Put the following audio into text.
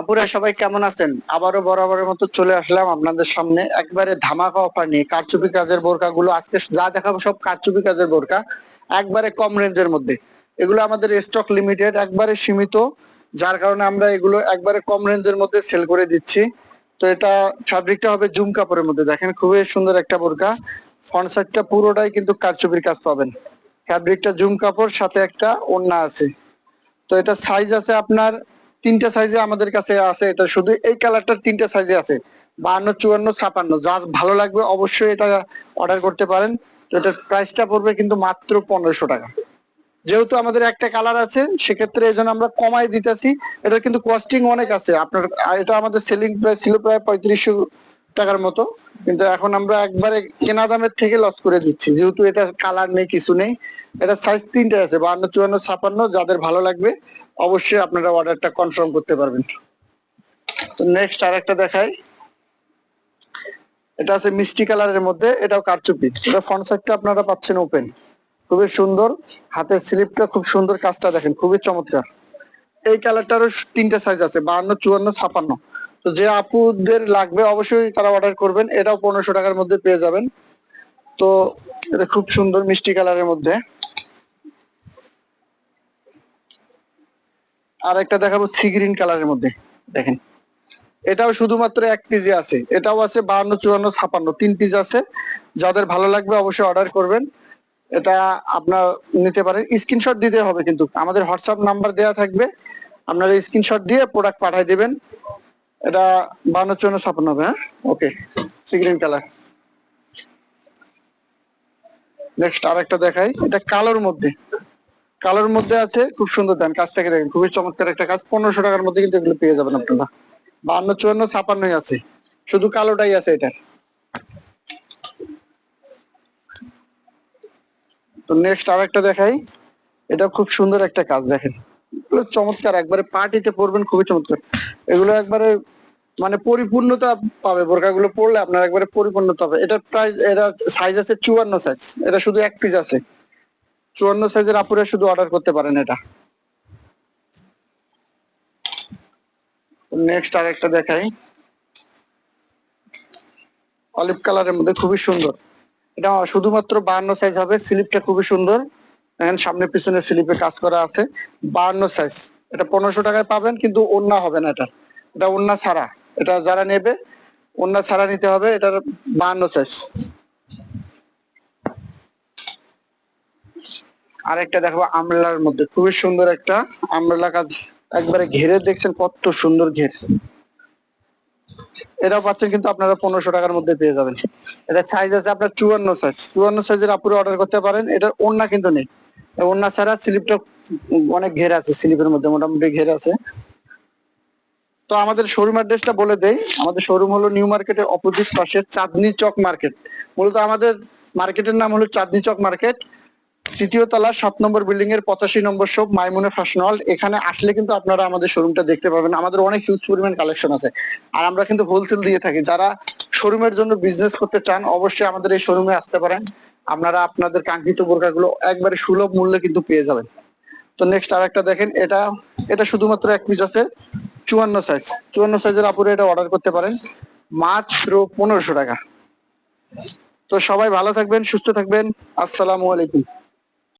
আপুরা, সবাই কেমন আছেন? আবারও বরাবরের মতো চলে আসলাম আপনাদের সামনে। একবারে ধামাকা কারচুপি কাজের বোরকা গুলো আজকে যা দেখাবো সব কারচুপি কাজের বোরকা, একবারে কম রেঞ্জের মধ্যে। এগুলো আমাদের স্টক লিমিটেড একবারে সীমিত, যার কারণে আমরা এগুলো একবারে কম রেঞ্জের মধ্যে সেল করে দিচ্ছি। তো এটা ফ্যাব্রিকটা হবে জুম কাপড়ের মধ্যে। দেখেন, খুবই সুন্দর একটা বোরকা। ফ্রন্ট সাইডটা পুরোটাই কিন্তু কারচুপির কাজ পাবেন। ফ্যাব্রিকটা জুম কাপড়, সাথে একটা ওড়না আছে। তো এটা সাইজ আছে আপনার তিনটা সাইজে আমাদের কাছে আছে এটা, শুধু এই কালারটার তিনটা সাইজে আছে। বাহান্ন, চুয়ান্ন, ছাপান্ন যার ভালো লাগবে অবশ্যই এটা অর্ডার করতে পারেন। তো এটার প্রাইসটা পড়বে কিন্তু মাত্র পনেরোশো টাকা। যেহেতু আমাদের একটা কালার আছে, সেক্ষেত্রে এই জন্য আমরা কমাই দিতেছি। এটা কিন্তু কস্টিং অনেক আছে। আপনার, এটা আমাদের সেলিং প্রাইস ছিল প্রায় পঁয়ত্রিশশো টাকার মতো। কিন্তু এখন আমরা একবারে কেনা দামের থেকে লস করে দিচ্ছি। যেহেতু এটা কালার নেই, কিছু নেই। এটা সাইজ তিনটে আছে, বাহান্ন, চুয়ান্ন, ছাপান্ন, যাদের ভালো লাগবে। অবশ্যই আপনারা অর্ডারটা কনফার্ম করতে পারবেন। তো নেক্সট আরেকটা দেখাই। এটা আছে মিষ্টি কালারের মধ্যে, এটাও কারচুপি। এটা ফ্রন্ট সাইডটা আপনারা পাচ্ছেন ওপেন খুবই সুন্দর। হাতের স্লিপটা খুব সুন্দর কাজটা দেখেন, খুবই চমৎকার। এই কালারটারও তিনটা সাইজ আছে, বাহান্ন, চুয়ান্ন, ছাপান্ন। তো যে আপুদের লাগবে অবশ্যই তারা অর্ডার করবেন। এটাও পনেরোশো টাকার মধ্যে পেয়ে যাবেন। তো এটা খুব সুন্দর মিষ্টি কালারের মধ্যে। আর একটা দেখাবো সি গ্রিন কালারের মধ্যে, দেখেন। এটাও শুধুমাত্র এক পিসে আছে। এটাও আছে বাহান্ন, চুয়ান্ন, ছাপান্ন, তিন পিস আছে। যাদের ভালো লাগবে অবশ্যই অর্ডার করবেন। এটা আপনার নিতে পারেন। স্ক্রিনশট দিতে হবে কিন্তু। আমাদের হোয়াটসঅ্যাপ নাম্বার দেওয়া থাকবে। আপনারা স্ক্রিনশট দিয়ে প্রোডাক্ট পাঠিয়ে দিবেন। এটা বাহান্ন, চুয়ান্ন, ছাপান্ন হবে হ্যাঁ? Okay see green colour. Next আর একটা দেখাই। এটা কালোর মধ্যে। কালোর মধ্যে আছে, খুব সুন্দর দেন কাজ থেকে দেখেন, খুবই চমৎকার একটা কাজ। পনেরোশো টাকার মধ্যে কিন্তু এগুলো পেয়ে যাবেন আপনারা। বান্ন চুয়ান্ন, ছাপান্নই আছে। শুধু কালোটাই আছে এটা তো নেক্সট আরেকটা দেখাই। এটা খুব সুন্দর একটা কাজ, দেখেন। এগুলো চমৎকার, একবারে পার্টিতে পরবেন, খুবই চমৎকার। এগুলো একবারে মানে পরিপূর্ণতা পাবে বোরকাগুলো পড়লে আপনার একবারে পরিপূর্ণতা পাবে। এটা প্রাইস এটা সাইজ আছে চুয়ান্ন সাইজ এটা শুধু এক পিস আছে। চুয়ান্ন সাইজের আপুরে শুধু অর্ডার করতে পারেন এটা। নেক্সট আরেকটা দেখাই। অলিভ কালারের মধ্যে খুবই সুন্দর। এটা শুধুমাত্র বাহান্ন সাইজ হবে স্লিপটা খুবই সুন্দর। সামনে পিছনে স্লিপে কাজ করা আছে। বাহান্ন সাইজ এটা পনেরোশো টাকায় পাবেন, কিন্তু ওন্না হবে না এটা এটা ওন্না ছাড়া। এটা যারা নেবে ওন্না ছাড়া নিতে হবে, এটার বাহান্ন সাইজ আরেকটা দেখো আমলার মধ্যে। খুবই সুন্দর একটা আমলা কাজ একবারে ঘেরে দেখছেন কত সুন্দর ঘের। এটাও পাচ্ছেন কিন্তু আপনারা পনেরোশো টাকার মধ্যে পেয়ে যাবেন। এটা সাইজ আছে আপনার চুয়ান্ন সাইজ চুয়ান্ন সাইজের আপুরে অর্ডার করতে পারেন। এটার ওন্না কিন্তু নেই। ওন্না ছাড়া স্লিপটা অনেক ঘের আছে স্লিপের মধ্যে মোটামুটি ঘের আছে। তো আমাদের শোরুম অ্যাড্রেসটা বলে দেই। আমাদের শোরুম হলো নিউ মার্কেটের অপোজিট পাশে চাঁদনি চক মার্কেট মূলত আমাদের মার্কেটের নাম হলো চাঁদনি চক মার্কেট তৃতীয় তলা, সাত নম্বর বিল্ডিং এর পঁচাশি নম্বর শপ মাইমুনে ফ্যাশন হল এখানে আসলে কিন্তু আপনারা আমাদের শোরুমটা দেখতে পাবেন। আমাদের অনেক হিউজ পরিমাণ কালেকশন আছে। আর আমরা কিন্তু হোলসেল দিয়ে থাকি। যারা শোরুমের জন্য বিজনেস করতে চান, অবশ্যই আমাদের এই শোরুমে আসতে পারেন। আপনারা আপনাদের কাঙ্ক্ষিত বোরকাগুলো একবারে সুলভ মূল্যে কিন্তু পেয়ে যাবেন। তো নেক্সট আরেকটা দেখেন। এটা এটা শুধুমাত্র এক পিস আছে। চুয়ান্ন সাইজ চুয়ান্ন সাইজের আপুরে এটা অর্ডার করতে পারেন। মাত্র পনেরোশো টাকা। তো সবাই ভালো থাকবেন, সুস্থ থাকবেন। আসসালামু আলাইকুম।